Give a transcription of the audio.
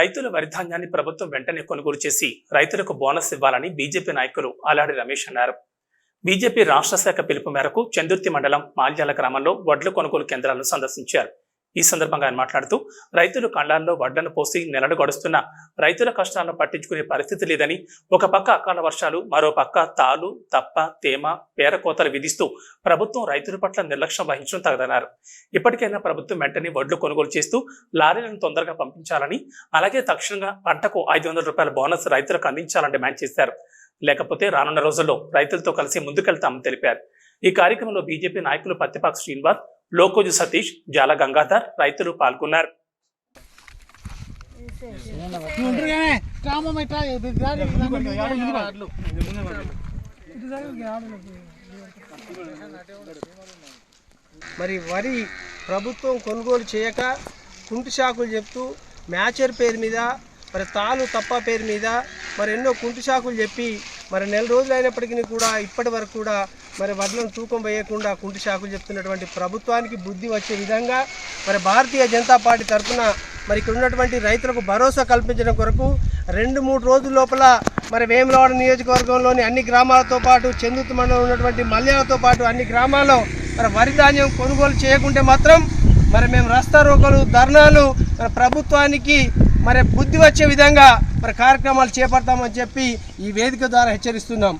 రైతుల వరి ధాన్యాన్ని ప్రభుత్వం వెంటనే కొనుగోలు చేసి రైతులకు బోనస్ ఇవ్వాలని బీజేపీ నాయకులు అలాడి రమేష్ అన్నారు. బీజేపీ రాష్ట్ర శాఖ పిలుపు మేరకు చందుర్తి మండలం మాల్యాల గ్రామంలో వడ్ల కొనుగోలు కేంద్రాలను సందర్శించారు. ఈ సందర్భంగా ఆయన మాట్లాడుతూ రైతులు కళ్ళాల్లో వడ్లను పోసి నెలలు గడుస్తున్న రైతుల కష్టాలను పట్టించుకునే పరిస్థితి లేదని ఒక పక్క అకాల వర్షాలు మరో పక్క తాలు తప్ప తేమ పేర కోతలు విధిస్తూ ప్రభుత్వం రైతుల పట్ల నిర్లక్ష్యం వహించడం తగదన్నారు. ఇప్పటికైనా ప్రభుత్వం వెంటనే వడ్లు కొనుగోలు చేస్తూ లారీలను తొందరగా పంపించాలని అలాగే తక్షణంగా పంటకు ఐదు వందల రూపాయల బోనస్ రైతులకు అందించాలని డిమాండ్ చేశారు. లేకపోతే రానున్న రోజుల్లో రైతులతో కలిసి ముందుకెళ్తామని తెలిపారు. ఈ కార్యక్రమంలో బీజేపీ నాయకులు పత్తిపాక్ శ్రీనివాస్ లోకోజు సతీష్ జాల గంగాధర్ రైతులు పాల్గొన్నారు. మరి వరి ప్రభుత్వం కొనుగోలు చేయక కుంటి శాఖలు చెప్తూ మ్యాచర్ పేరు మీద మరి తాలు తప్ప పేరు మీద మరి ఎన్నో కుంటి శాఖలు చెప్పి మరి నెల రోజులు అయినప్పటికీ కూడా ఇప్పటి వరకు కూడా మరి వడ్లను తూకం వేయకుండా కుంటి శాఖలు చెప్తున్నటువంటి ప్రభుత్వానికి బుద్ధి వచ్చే విధంగా మరి భారతీయ జనతా పార్టీ తరఫున మరి ఇక్కడ ఉన్నటువంటి రైతులకు భరోసా కల్పించడం కొరకు రెండు మూడు రోజుల లోపల మరి వేములవాడ నియోజకవర్గంలోని అన్ని గ్రామాలతో పాటు చందుతు మండలం ఉన్నటువంటి మల్యాలతో పాటు అన్ని గ్రామాల్లో మరి వరి ధాన్యం కొనుగోలు చేయకుంటే మాత్రం మరి మేము రస్తా రోకలు ధర్నాలు మరి ప్రభుత్వానికి మరి బుద్ధి వచ్చే విధంగా మరి కార్యక్రమాలు చేపడతామని చెప్పి ఈ వేదిక ద్వారా హెచ్చరిస్తున్నాం.